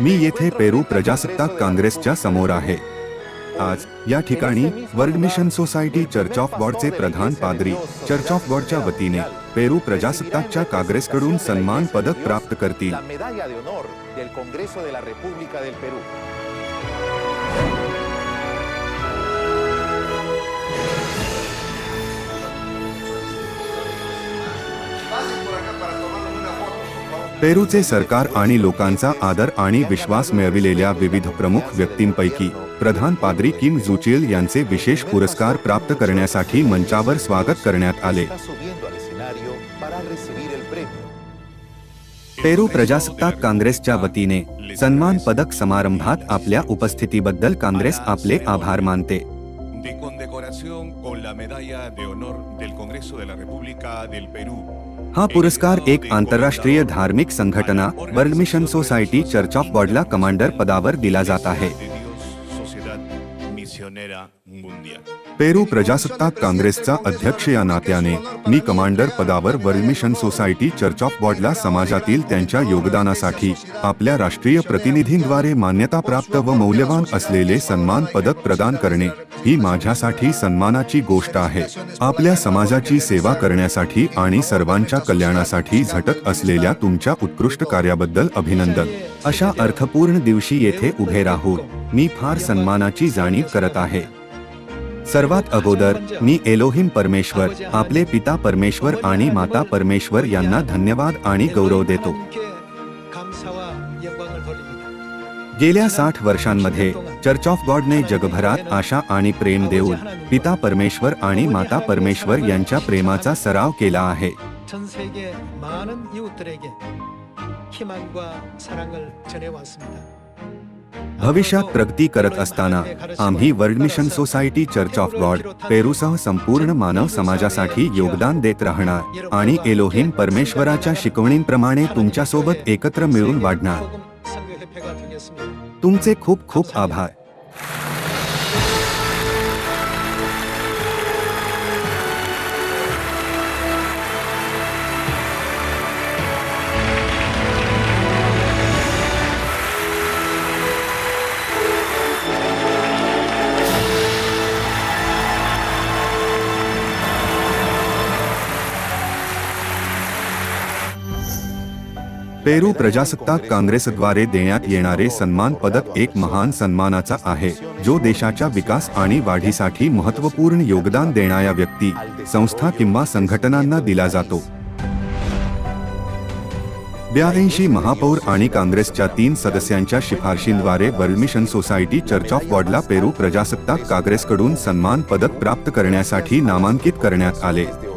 मी येथे पेरू प्रजासत्ताक काँग्रेसच्या समोर आहे. आज या ठिकाणी world mission society church of गॉडचे प्रधान पादरी चर्च ऑफ गॉडच्या वतीने पेरू प्रजासत्ताकच्या काँग्रेसकडून सन्मान पदक प्राप्त करतील. पेरूचे सरकार आणि लोकांचा आदर आणि विश्वास मिळविलेल्या विविध प्रमुख व्यक्तींपैकी प्रधान पादरी किम जुचिल यांचे विशेष पुरस्कार प्राप्त करण्यासाठी मंचावर स्वागत करण्यात आले पेरू प्रजासत्ताक काँग्रेसच्या वतीने सन्मान पदक समारंभात आपल्या उपस्थितीबद्दल काँग्रेस आपले आभार मानते de condecoración con la medalla de honor del Congreso de la República del Perú. हा पुरस्कार एक आंतरराष्ट्रीय धार्मिक संघटना, world mission society, church of गॉडला commander पदावर दिला जात आहे. पेरू प्रजासत्ताक काँग्रेसचा अध्यक्ष या नात्याने. मी कमांडर पदावर world mission society church of बॉडला समाजातील त्यांच्या योगदानासाठी आपल्या राष्ट्रीय प्रतिनिधींद्वारे मान्यताप्राप्त व मौल्यवान असलेले सन्मान पदक प्रदान करणे ही माझ्यासाठी सन्मानाची गोष्ट आहे. आपल्या समाजाची सेवा करण्यासाठी आणि सर्वांच्या कल्याणासाठी झटत असलेल्या तुमच्या उत्कृष्ट कार्याबद्दल अभिनंदन. अशा अर्थपूर्ण दिवशी येथे उभे राहून मी फार सन्मानाची जाणीव करत आहे. सर्वात अगोदर मी एलोहिम परमेश्वर आपले पिता परमेश्वर आणि माता परमेश्वर यांना धन्यवाद आणि गौरव देतो 감사와 영광을 돌립니다. गेल्या साठ वर्षांमध्ये चर्च ऑफ गॉडने जगभरात आशा आणि प्रेम देऊन पिता परमेश्वर आणि माता परमेश्वर यांच्या प्रेमाचा सराव केला आहे 전 세계 많은 이웃들에게 희망과 사랑을 전해왔습니다. भविष्यात प्रगती करत असताना आम्ही world mission society church of God पेरूसह संपूर्ण मानव समाजासाठी योगदान देत राहणार आणि एलोहिन परमेश्वराच्या शिकवणींप्रमाणे तुमच्यासोबत एकत्र मिळून वाढणार. तुमचे खूप खूप आभार. पेरू प्रजासत्ताक काँग्रेसद्वारे देण्यात येणारे सन्मान पदक एक महान सन्मानाचा आहे जो देशाच्या विकास आणि वाढीसाठी महत्त्वपूर्ण योगदान देणाऱ्या व्यक्ती संस्था किंवा संघटनांना दिला जातो. ब्याऐंशी महापौर आणि काँग्रेसच्या तीन सदस्यांच्या शिफारशींद्वारे world mission society church of वॉर्डला Peru प्रजासत्ताक काँग्रेसकडून सन्मान पदक प्राप्त करण्यासाठी नामांकित करण्यात आले.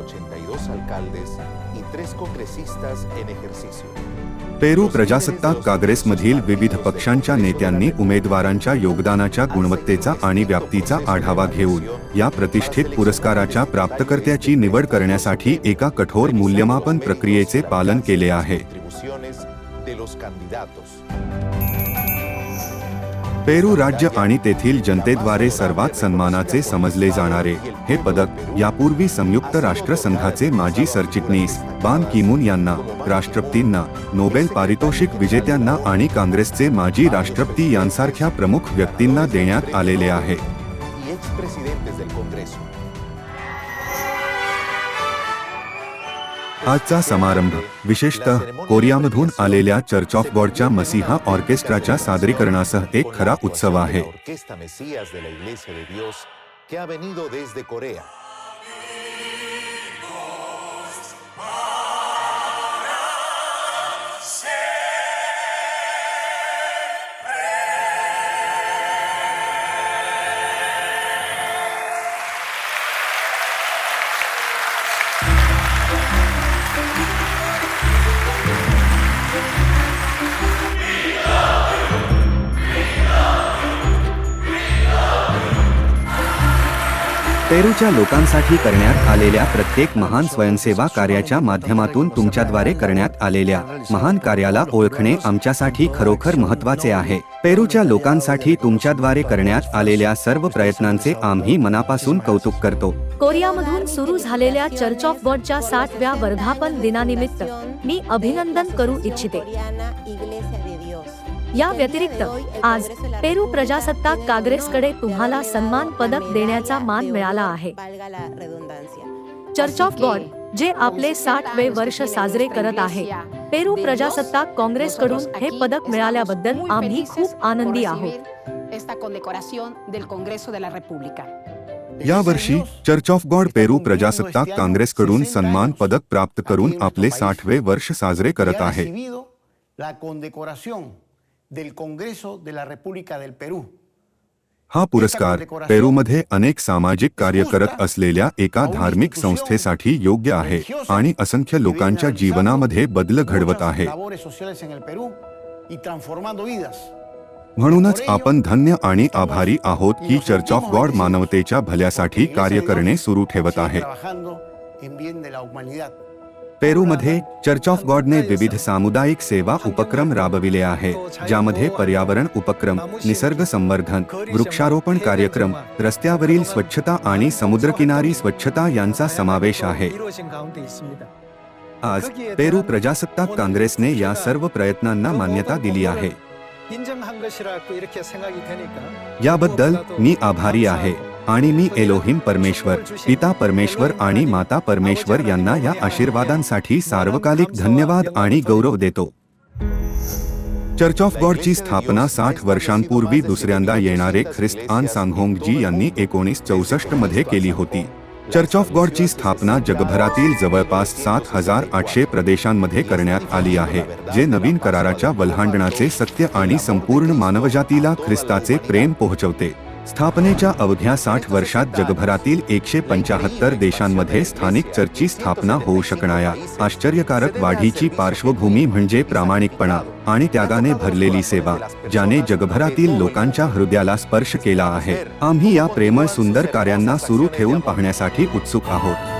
पेरू प्रजासत्ताक काँग्रेसमधील विविध पक्षांच्या नेत्यांनी उमेदवारांच्या योगदानाच्या गुणवत्तेचा आणि व्याप्तीचा आढावा घेऊन या प्रतिष्ठित पुरस्काराच्या प्राप्तकर्त्याची निवड करण्यासाठी एका कठोर मूल्यमापन प्रक्रियेचे पालन केले आहे. पेरू राज्य आणि तेथील जनतेद्वारे सर्वात सन्मानाचे समजले जाणारे हे पदक यापूर्वी संयुक्त राष्ट्रसंघाचे माजी सरचिटणीस बान किमून यांना राष्ट्रपतींना नोबेल पारितोषिक विजेत्यांना आणि काँग्रेसचे माजी राष्ट्रपती यांसारख्या प्रमुख व्यक्तींना देण्यात आलेले आहे. आजचा समारंभ विशेषतः कोरियामधून आलेल्या चर्च ऑफ़ गॉड ऐसी गॉडच्या ऐसी ऑर्केस्ट्राच्या सादरीकरणासह एक खरा उत्सव आहे. पेरूच्या लोकांसाठी करण्यात आलेल्या प्रत्येक महान स्वयंसेवा कार्याच्या माध्यमातून तुमच्याद्वारे करण्यात आलेल्या महान कार्याला ओळखणे आमच्यासाठी खरोखर महत्त्वाचे आहे. पेरूच्या लोकांसाठी तुमच्याद्वारे करण्यात आलेल्या सर्व प्रयत्नांचे आम्ही मनापासून कौतुक करतो. कोरियामधून सुरू झालेल्या चर्च ऑफ गॉडच्या साठव्या वर्धापन दिनानिमित्त मी अभिनंदन करू इच्छिते. या व्यतिरिक्त आज पेरू प्रजासत्ताक काँग्रेसकडे तुम्हाला सन्मान पदक देण्याचा मान मिळाला आहे. चर्च ऑफ़ गॉड जे आपले साठ वे वर्ष साजरे करत आहे पेरू प्रजासत्ताक काँग्रेसकडून हे पदक मिळाल्याबद्दल आम्ही खूप आनंदी आहोत. यावर्षी चर्च ऑफ़ गॉड पेरू प्रजासत्ताक काँग्रेसकडून सन्मान पदक प्राप्त करून आपले साठवे वर्ष साजरे करत आहे. Recibido la condecoración del Congreso de la República del Perú. हा पुरस्कार पेरूमध्ये अनेक सामाजिक कार्य करत असलेल्या एका धार्मिक संस्थेसाठी योग्य आहे आणि असंख्य लोकांच्या जीवनामध्ये बदल घडवत आहे. म्हणूनच आपण धन्य आणि आभारी आहोत की चर्च ऑफ गॉड मानवतेच्या भल्यासाठी कार्य करणे सुरू ठेवत आहे पेरू पेरूमध्ये चर्च ऑफ़ गॉड ने विविध सामुदायिक सेवा उपक्रम राबविले आहे, ज्यामध्ये पर्यावरण उपक्रम, निसर्ग संवर्धन, वृक्षारोपण कार्यक्रम, रस्त्यावरील स्वच्छता आणि समुद्रकिनारी स्वच्छता यांचा समावेश आहे. आज पेरू प्रजासत्ताक काँग्रेसने या सर्व प्रयत्नांना मान्यता दिली आहे. याबद्दल मी आभारी आहे. आणि मी एलोहिम परमेश्वर पिता परमेश्वर आणि माता परमेश्वर यांना या आशीर्वादांसाठी सार्वकालिक धन्यवाद आणि गौरव देतो. चर्च ऑफ गॉडची स्थापना साठ वर्षांपूर्वी दुसऱ्यांदा येणारे ख्रिस्त आन जी यांनी एकोणीस चौसष्टमध्ये केली होती. चर्च ऑफ गॉडची स्थापना जगभरातील जवळपास सात हजार आठशे प्रदेशांमध्ये करण्यात आली आहे जे नवीन कराराच्या वल्हांडणाचे सत्य आणि संपूर्ण मानवजातीला ख्रिस्ताचे प्रेम पोहोचवते. स्थापनेच्या अवघ्या साठ वर्षात जगभरातील एकशे पंचाहत्तर देशांमध्ये स्थानिक चर्चची स्थापना होऊ शकणाऱ्या आश्चर्यकारक वाढीची पार्श्वभूमी म्हणजे प्रामाणिकपणा आणि त्यागाने भरलेली सेवा ज्याने जगभरातील लोकांच्या हृदयाला स्पर्श केला आहे. आम्ही या प्रेमळ सुंदर कार्यांना सुरू ठेवून पाहण्यासाठी उत्सुक आहोत.